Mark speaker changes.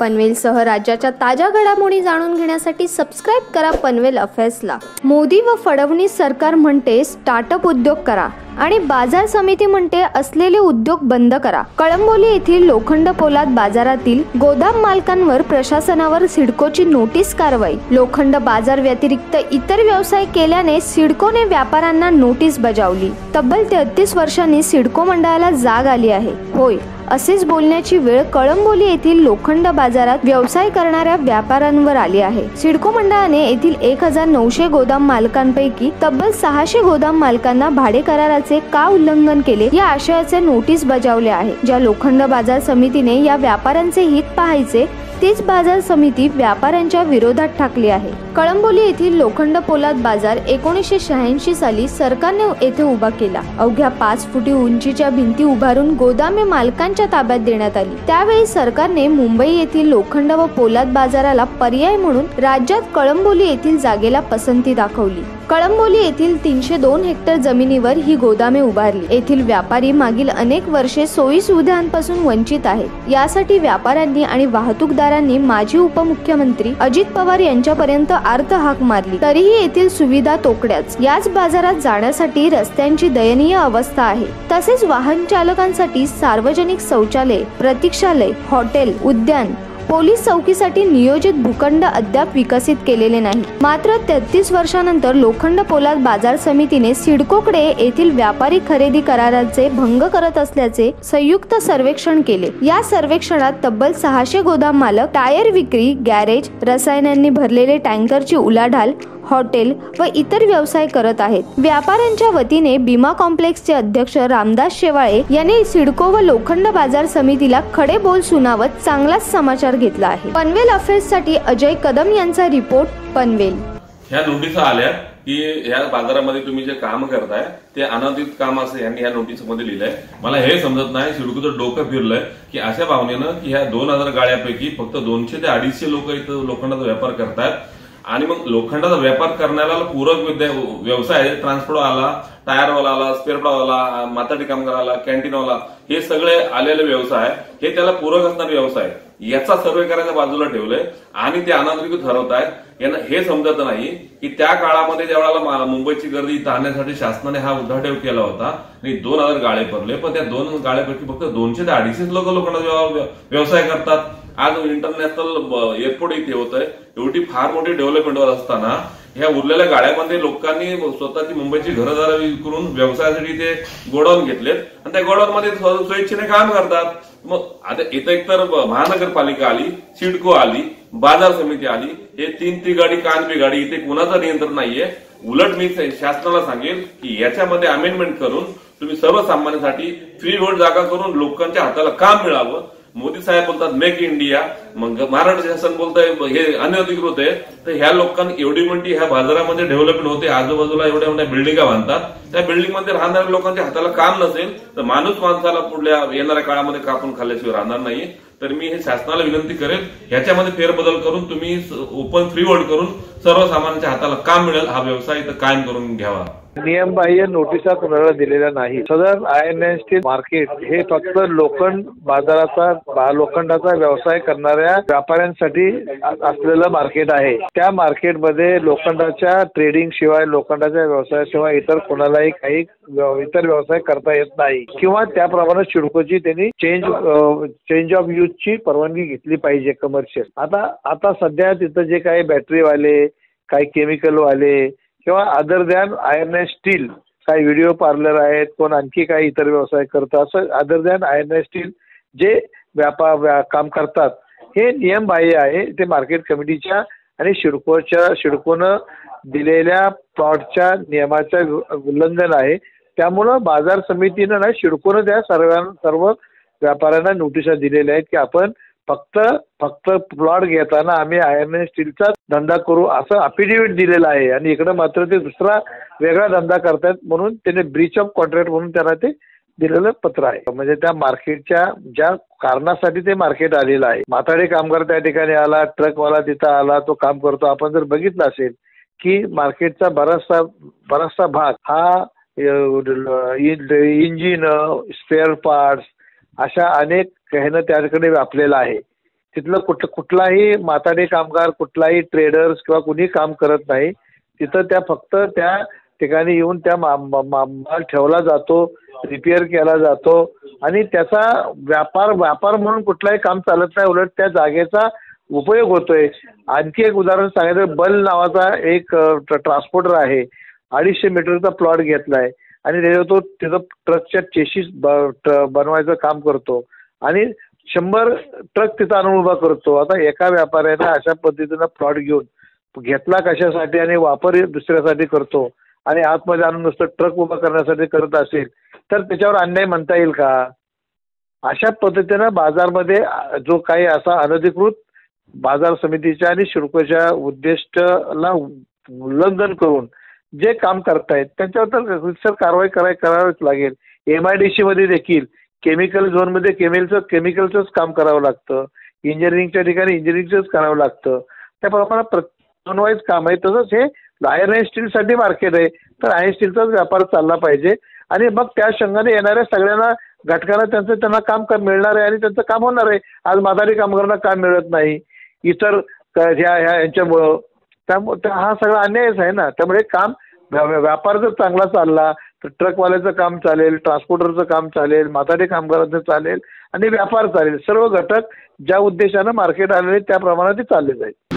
Speaker 1: पनवेलसह राज्याच्या ताज्या घडामोडी जाणून घेण्यासाठी सबस्क्राईब करा पनवेल अफेअर्सला. मोदी व फडणवीस सरकार म्हणते स्टार्टअप उद्योग करा. आणि बाजार समिती म्हणते असलेले उद्योग बंद करा. कळंबोली येथील लोखंड पोलाद बाजारातील गोदाम मालकांवर प्रशासनावर सिडकोची नोटीस कारवाई. लोखंड बाजार व्यतिरिक्त इतर व्यवसाय केल्याने सिडकोने व्यापाऱ्यांना नोटीस बजावली. तब्बल तेहतीस वर्षांनी सिडको मंडळाला जाग आली आहे. होय असेच बोलण्याची वेळ कळंबोली येथील लोखंड बाजारात व्यवसाय करणाऱ्या व्यापाऱ्यांवर आली आहे. सिडको मंडळाने येथील एक हजार नऊशे गोदाम मालकांपैकी तब्बल सहाशे गोदाम मालकांना भाडे कराराचे का उल्लंघन केले? या आशयाचे नोटीस बजावले आहे. ज्या लोखंड बाजार समितीने या व्यापाऱ्यांचे हित पाहायचे तीच बाजार समिती व्यापाऱ्यांच्या विरोधात ठाकली आहे. कळंबोली येथील लोखंड पोलाद बाजार एकोणीसशे शहाऐंशी साली सरकारने येथे उभा केला. अवघ्या पाच फुटी उंचीच्या भिंती उभारून गोदामे मालकांच्या ताब्यात देण्यात आली. त्यावेळी सरकारने मुंबई येथील लोखंड व पोलाद बाजाराला पर्याय म्हणून राज्यात कळंबोली येथील जागेला पसंती दाखवली. कळंबोली येथील तीनशे दोन हेक्टर जमिनीवर ही गोदामे उभारली. येथील व्यापारी मागील अनेक वर्षे सोयी सुविधांपासून वंचित आहेत. यासाठी व्यापाऱ्यांनी आणि वाहतूकदारांनी माजी उपमुख्यमंत्री अजित पवार यांच्यापर्यंत अर्ध हाक मारली. तरीही येथील सुविधा तोकड्याच. याच बाजारात जाण्यासाठी रस्त्यांची दयनीय अवस्था आहे. तसेच वाहन चालकांसाठी सार्वजनिक शौचालय प्रतीक्षालय हॉटेल उद्यान पोलीस चौकीसाठी नियोजित भूखंड अद्याप विकसित केलेले नाही. मात्र तेहतीस वर्षानंतर लोखंड पोलाद बाजार समितीने सिडकोकडे येथील व्यापारी खरेदी कराराचे भंग करत असल्याचे संयुक्त सर्वेक्षण केले. या सर्वेक्षणात तब्बल सहाशे गोदाम मालक टायर विक्री गॅरेज रसायनांनी भरलेले टँकरची उलाढाल हॉटेल व इतर व्यवसाय करत आहेत. व्यापाऱ्यांच्या वतीने भीमा कॉम्प्लेक्सचे अध्यक्ष रामदास शेवाळे यांनी सिडको व लोखंड बाजार समितीला खडे बोल सुनावत चांगलाच समाचार घेतला आहे. पनवेल अफेअर्ससाठी अजय कदम यांचा रिपोर्ट पनवेल.
Speaker 2: ह्या नोटिसा आल्या की ह्या बाजारामध्ये तुम्ही जे काम करताय ते अनाधित काम असं यांनी ह्या नोटीसमध्ये लिहिलंय. मला हे समजत नाही सिडकूचं डोकं फिरलंय की अशा भावनेनं की ह्या दोन हजार गाड्यापैकी फक्त दोनशे ते अडीचशे लोक इथं लोखंडाचा व्यापार करतात आणि मग लोखंडाचा व्यापार करण्याला पूरक व्यवसाय ट्रान्सपोर्ट आला टायरवाला आला स्पेअरवाला माताडी कामगाराला कॅन्टीनवाला हे सगळे आलेले व्यवसाय हे त्याला पूरक असणारे व्यवसाय. याचा सर्वे करायच्या बाजूला ठेवलंय आणि ते अनाधिकृत ठरवत आहेत. यांना हे समजत नाही की त्या काळामध्ये ज्या वेळेला मुंबईची गर्दी इथं आणण्यासाठी शासनाने हा उद्धाटेव केला होता आणि दोन हजार गाळे पडले. पण त्या दोन गाळ्यापैकी फक्त दोनशे ते अडीचशेच लोक लोकांना व्यवसाय करतात. आज इंटरनॅशनल एअरपोर्ट इथे होत आहे एवढी फार मोठी डेव्हलपमेंटवर असताना ह्या उरलेल्या गाड्यामध्ये लोकांनी स्वतःची मुंबईची घरदार करून व्यवसायासाठी ते गोडाऊन घेतलेत. आणि त्या गोडाऊन मध्ये स्वेच्छेने काम करतात. मग आता इथं एकतर महानगरपालिका आली सिडको आली बाजार समिती आली हे तीन ती गाडी कान बी गाडी इथे कुणाचं नियंत्रण नाहीये. उलट मी शासनाला सांगेल की याच्यामध्ये अमेंडमेंट करून तुम्ही सर्वसामान्यांसाठी फ्री रोड जागा करून लोकांच्या हाताला काम मिळावं. मोदी साहेब बोलतात मेक इंडिया. मग महाराष्ट्र शासन बोलतंय हे अनधिकृत आहे. तर ह्या लोकांनी एवढी मोठी ह्या बाजारामध्ये डेव्हलपमेंट होते आजूबाजूला एवढ्या मोठ्या बिल्डिंगा बांधतात. त्या बिल्डिंगमध्ये राहणाऱ्या लोकांच्या हाताला काम नसेल तर माणूस माणसाला पुढल्या येणाऱ्या काळामध्ये कापून खाल्ल्याशिवाय राहणार नाही तर मी हे शासनाला विनंती करेल ह्याच्यामध्ये फेरबदल करून तुम्ही ओपन फ्री वर्ल्ड करून सर्वसामान्यांच्या हाताला काम मिळेल हा व्यवसाय इथं कायम करून घ्यावा.
Speaker 3: नियमबाह्य नोटिसा कुणाला दिलेल्या नाही. सदर I N S T market हे फक्त लोखंड बाजाराचा लोखंडाचा व्यवसाय करणाऱ्या व्यापाऱ्यांसाठी असलेलं मार्केट आहे. त्या मार्केटमध्ये लोखंडाच्या ट्रेडिंग शिवाय लोखंडाच्या व्यवसायाशिवाय इतर कोणालाही काही इतर व्यवसाय करता येत नाही. किंवा त्याप्रमाणे चिडकोची त्यांनी चेंज चेंज ऑफ यूजची परवानगी घेतली पाहिजे कमर्शियल आता आता सध्या तिथं जे काही बॅटरीवाले काही केमिकलवाले किंवा other than iron as steel काही व्हिडिओ पार्लर आहेत कोण आणखी काही इतर व्यवसाय करतात असं other than iron as steel जे व्यापार काम करतात हे नियम बाह्य आहे. ते मार्केट कमिटीच्या आणि शिडकोच्या शिडकोनं दिलेल्या प्लॉटच्या नियमाचं उल्लंघन आहे. त्यामुळं बाजार समितीनं ना शिडकोनं त्या सर्व सर्व व्यापाऱ्यांना नोटिसा दिलेल्या आहेत की आपण फक्त फक्त प्लॉट घेताना आम्ही आयर्न स्टीलचा धंदा करू असं अफिडेव्हिट दिलेलं आहे. आणि इकडं मात्र ते दुसरा वेगळा धंदा करतायत म्हणून त्याने ब्रीच ऑफ कॉन्ट्रॅक्ट म्हणून त्यांना ते दिलेलं पत्र आहे. म्हणजे त्या मार्केटच्या ज्या कारणासाठी ते मार्केट आलेलं आहे. माथाडी कामगार त्या ठिकाणी आला ट्रकवाला तिथं आला तो काम करतो. आपण जर बघितलं असेल की मार्केटचा बराचसा बराचसा भाग हा इंजिन स्पेअर पार्ट्स अशा अनेक ह्यानं त्याकडे व्यापलेला आहे. तिथलं कुठ कुठलाही माताडे कामगार कुठलाही ट्रेडर्स किंवा कुणी काम करत नाही तिथं त्या फक्त त्या ठिकाणी येऊन त्या मा- माल ठेवला जातो रिपेअर केला जातो आणि त्याचा व्यापार व्यापार म्हणून कुठलाही काम चालत नाही उलट त्या जागेचा उपयोग होतोय. आणखी एक उदाहरण सांगायचं बल नावाचा एक ट्रान्सपोर्टर आहे. अडीचशे मीटरचा प्लॉट घेतलाय आणि त्याच्यावर तो त्याचं ट्रकच्या चेशीस बनवायचं काम करतो. आणि शंभर ट्रक तिथं आणून उभा करतो. आता एका व्यापाऱ्यानं अशा पद्धतीनं फ्रॉड घेऊन घेतला कशासाठी आणि वापर दुसऱ्यासाठी करतो आणि आतमध्ये आणून नुसतं ट्रक उभा करण्यासाठी करत असेल तर त्याच्यावर अन्याय म्हणता येईल का? अशा पद्धतीनं बाजारमध्ये जो काही असा अनधिकृत बाजार समितीच्या आणि शुल्कच्या उद्दिष्टला उल्लंघन करून जे काम करतायत त्यांच्यावर तर कारवाई कराय करावीच लागेल. एम आय डी सी मध्ये देखील केमिकल झोनमध्ये केमिकलचं केमिकलचंच काम करावं लागतं. इंजिनिअरिंगच्या ठिकाणी इंजिनिअरिंगचंच करावं लागतं. त्याप्रमाणे प्रत्येक काम आहे. तसंच हे आयर्न अँड स्टीलसाठी मार्केट आहे. तर आयर्न स्टीलचाच व्यापार चालला पाहिजे. आणि मग त्या शंगाने येणाऱ्या सगळ्यांना घटकांना त्यांचं त्यांना काम का मिळणार आहे आणि त्यांचं काम होणार आहे. आज मादारी कामगारांना काम मिळत नाही. इतर ह्या ह्या यांच्यामुळं. त्यामुळे हा सगळा अन्यायच आहे ना. त्यामुळे काम व्यापार जर चांगला चालला तर ट्रकवाल्याचं काम चालेल ट्रान्सपोर्टरचं काम चालेल म्हातारे कामगारांचं चालेल आणि व्यापार चालेल. सर्व घटक ज्या उद्देशानं मार्केट आलेले त्याप्रमाणे ते चालले जाईल.